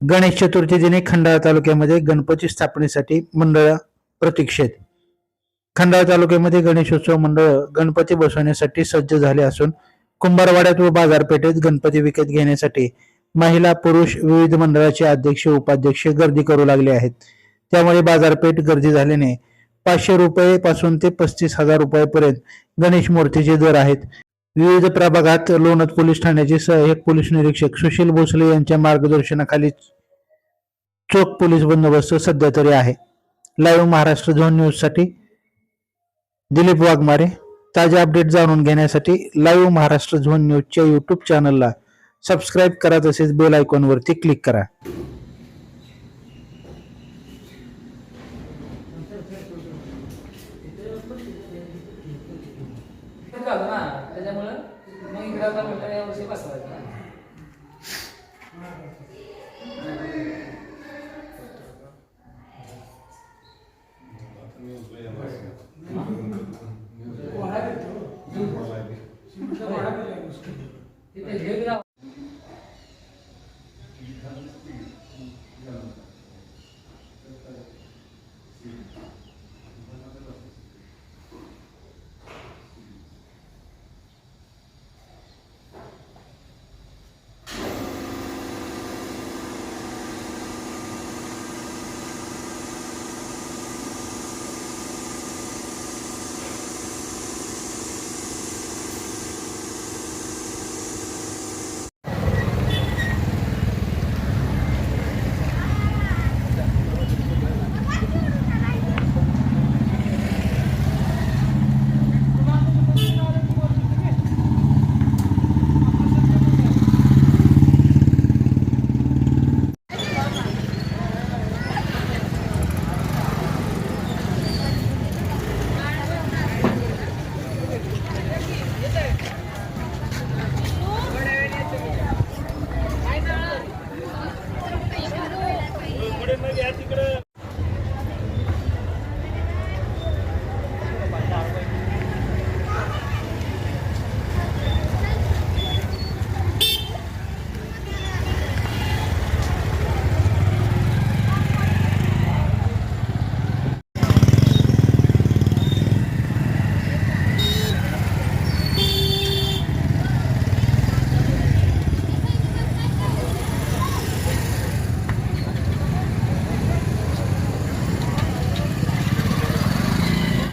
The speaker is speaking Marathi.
गणेश चतुर्थी दिनी खंडाळा तालुक्यामध्ये गणपती स्थापनेसाठी मंडळ प्रतीक्षेत. खंडाळा तालुक्यामध्ये गणेशोत्सव मंडळ गणपती बसवण्यासाठी सज्ज झाले असून कुंभारवाड्यात व बाजारपेठेत गणपती विकत घेण्यासाठी महिला पुरुष विविध मंडळाचे अध्यक्ष उपाध्यक्ष गर्दी करू लागले आहेत. त्यामुळे बाजारपेठ गर्दी झाल्याने पाचशे रुपये पासून ते पस्तीस हजार रुपयापर्यंत गणेश मूर्तीचे दर आहेत. विविध प्रभागात लोणद पोलीस ठाण्याचे सहाय्यक पोलीस निरीक्षक सुशील भोसले यांच्या मार्गदर्शनाखाली चोख पोलीस बंदोबस्त सध्या तरी आहे. लाईव्ह महाराष्ट्र झोन न्यूजसाठी दिलीप वाघमारे. ताजे अपडेट जाणून घेण्यासाठी लाईव्ह महाराष्ट्र झोन न्यूजच्या युट्यूब चॅनलला सबस्क्राईब करा तसेच बेल आयकॉनवरती क्लिक करा. झालो ना त्याच्यामुळं मग इकडे आता म्हटलं या वर्षी बसवायचं ना